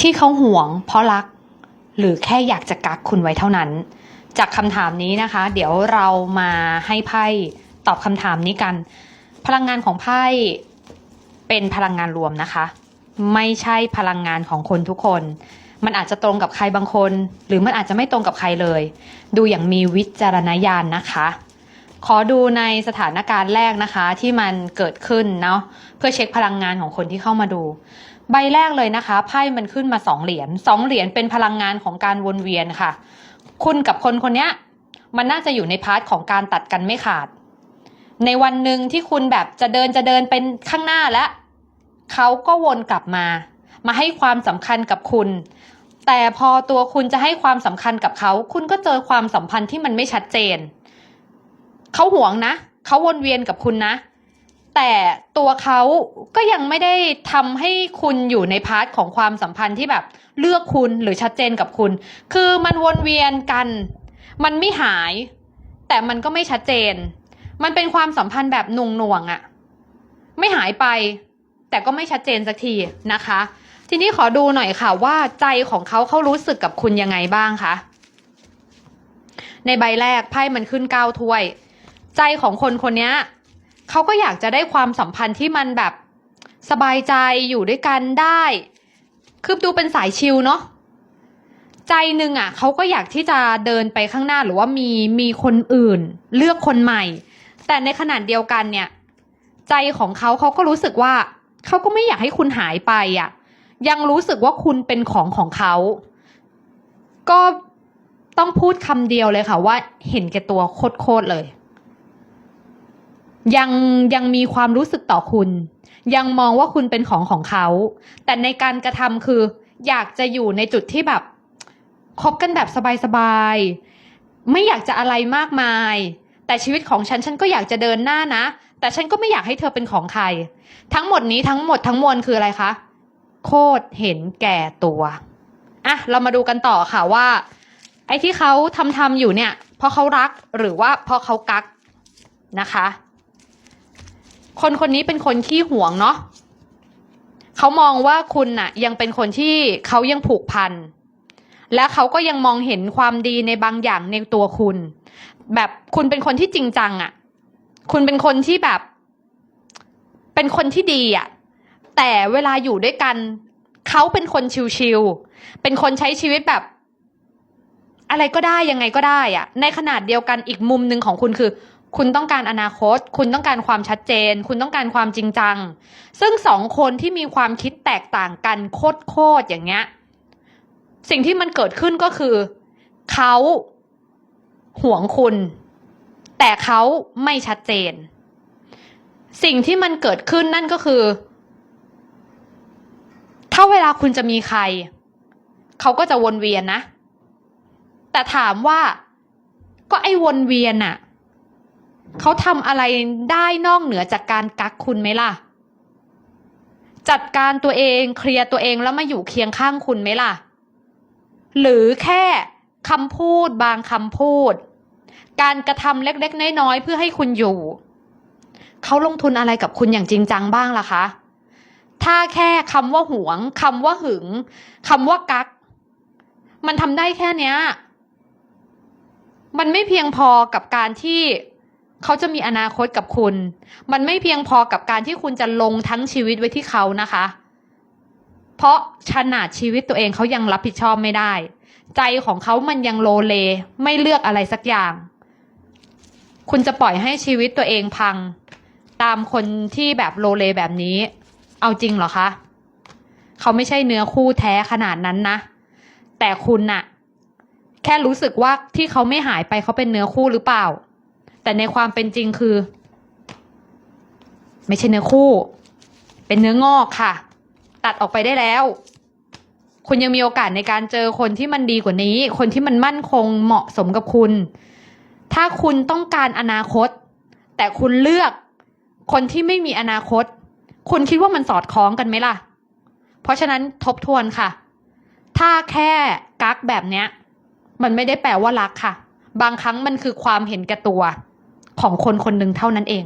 ที่เขาห่วงเพราะรัก หรือแค่อยากจะกักคุณไว้เท่านั้น จากคำถามนี้นะคะ เดี๋ยวเรามาให้ไพ่ตอบคำถามนี้กัน พลังงานของไพ่เป็นพลังงานรวมนะคะ ไม่ใช่พลังงานของคนทุกคน มันอาจจะตรงกับใครบางคน หรือมันอาจจะไม่ตรงกับใครเลย ดูอย่างมีวิจารณญาณนะคะ ขอดูในสถานการณ์แรกนะคะที่มันเกิดขึ้นเนาะเพื่อเช็คพลังงานของคนที่เข้ามาดู ใบแรกเลยนะคะไพ่มันขึ้นมาสองเหรียญสองเหรียญเป็นพลังงานของการวนเวียนค่ะ คุณกับคนคนนี้มันน่าจะอยู่ในพาร์ทของการตัดกันไม่ขาด ในวันหนึ่งที่คุณแบบจะเดินจะเดินเป็นข้างหน้าแล้วเขาก็วนกลับมา มาให้ความสำคัญกับคุณ แต่พอตัวคุณจะให้ความสำคัญกับเขา คุณก็เจอความสัมพันธ์ที่มันไม่ชัดเจน เขาหวงนะเขาวนเวียนกับคุณนะ แต่ตัวเขาก็ยังไม่ได้ทำให้คุณอยู่ในพาร์ทของความสัมพันธ์ที่แบบเลือกคุณหรือชัดเจนกับคุณ คือมันวนเวียนกัน มันไม่หาย แต่มันก็ไม่ชัดเจน มันเป็นความสัมพันธ์แบบหน่วงหน่วงอะไม่หายไป แต่ก็ไม่ชัดเจนสักทีนะคะ ทีนี้ขอดูหน่อยค่ะว่าใจของเขาเขารู้สึกกับคุณยังไงบ้างคะในใบแรกไพ่มันขึ้นเก้าถ้วย ใจของคนคนนี้เขาก็อยากจะได้ความสัมพันธ์ที่มันแบบสบายใจอยู่ด้วยกันได้ คือดูเป็นสายชิลเนาะใจหนึ่งอะเขาก็อยากที่จะเดินไปข้างหน้าหรือว่ามีมีคนอื่น เลือกคนใหม่ แต่ในขณะเดียวกันเนี่ย ใจของเขาเขาก็รู้สึกว่าเขาก็ไม่อยากให้คุณหายไปอะ ยังรู้สึกว่าคุณเป็นของของเขา ก็ต้องพูดคำเดียวเลยค่ะว่าเห็นแก่ตัวโคตรๆเลย ยังยังมีความรู้สึกต่อคุณ ยังมองว่าคุณเป็นของของเขา แต่ในการกระทำคือ อยากจะอยู่ในจุดที่แบบคบกันแบบสบายๆไม่อยากจะอะไรมากมาย แต่ชีวิตของฉันฉันก็อยากจะเดินหน้านะ แต่ฉันก็ไม่อยากให้เธอเป็นของใคร ทั้งหมดนี้ทั้งหมดทั้งมวลคืออะไรคะโคตรเห็นแก่ตัวอะเรามาดูกันต่อค่ะว่า ไอ้ที่เขาทำทำอยู่เนี่ยเพราะเขารักหรือว่าเพราะเขากักนะคะ คนคนนี้เป็นคนขี้หวงเนาะเขามองว่าคุณน่ะ ยังเป็นคนที่เขายังผูกพัน และเขาก็ยังมองเห็นความดีในบางอย่างในตัวคุณ แบบคุณเป็นคนที่จริงจังอะ่ะ คุณเป็นคนที่แบบ เป็นคนที่ดีอะ่ะ แต่เวลาอยู่ด้วยกัน เขาเป็นคนชิวๆเป็นคนใช้ชีวิตแบบ อะไรก็ได้ยังไงก็ได้อะในขนาดเดียวกันอีกมุมหนึ่งของคุณคือ คุณต้องการอนาคต คุณต้องการความชัดเจน คุณต้องการความจริงจัง ซึ่งสองคนที่มีความคิดแตกต่างกันโคตรๆอย่างเงี้ย สิ่งที่มันเกิดขึ้นก็คือ เขาห่วงคุณ แต่เขาไม่ชัดเจน สิ่งที่มันเกิดขึ้นนั่นก็คือ ถ้าเวลาคุณจะมีใคร เขาก็จะวนเวียนนะ แต่ถามว่าก็ไอ้วนเวียนอะ เขาทำอะไรได้นอกเหนือจากการกักคุณไหมล่ะ จัดการตัวเองเคลียร์ตัวเองแล้วมาอยู่เคียงข้างคุณไหมล่ะ หรือแค่คำพูดบางคำพูด การกระทำเล็กๆน้อยๆเพื่อให้คุณอยู่ เขาลงทุนอะไรกับคุณอย่างจริงจังบ้างล่ะคะ ถ้าแค่คำว่าหวงคำว่าหึงคำว่ากัก มันทำได้แค่เนี้ย มันไม่เพียงพอกับการที่ เขาจะมีอนาคตกับคุณ มันไม่เพียงพอกับการที่คุณจะลงทั้งชีวิตไว้ที่เขานะคะ เพราะขนาดชีวิตตัวเองเขายังรับผิดชอบไม่ได้ ใจของเขามันยังโลเล ไม่เลือกอะไรสักอย่าง คุณจะปล่อยให้ชีวิตตัวเองพัง ตามคนที่แบบโลเลแบบนี้ เอาจริงเหรอคะ เขาไม่ใช่เนื้อคู่แท้ขนาดนั้นนะ แต่คุณน่ะ แค่รู้สึกว่าที่เขาไม่หายไปเขาเป็นเนื้อคู่หรือเปล่า แต่ในความเป็นจริงคือ ไม่ใช่เนื้อคู่ เป็นเนื้องอกค่ะ ตัดออกไปได้แล้ว คุณยังมีโอกาสในการเจอคนที่มันดีกว่านี้ คนที่มันมั่นคงเหมาะสมกับคุณ ถ้าคุณต้องการอนาคต แต่คุณเลือกคนที่ไม่มีอนาคต คุณคิดว่ามันสอดคล้องกันไหมล่ะ เพราะฉะนั้นทบทวนค่ะ ถ้าแค่กักแบบเนี้ย มันไม่ได้แปลว่ารักค่ะ บางครั้งมันคือความเห็นแก่ตัว ของคนคนหนึ่งเท่านั้นเอง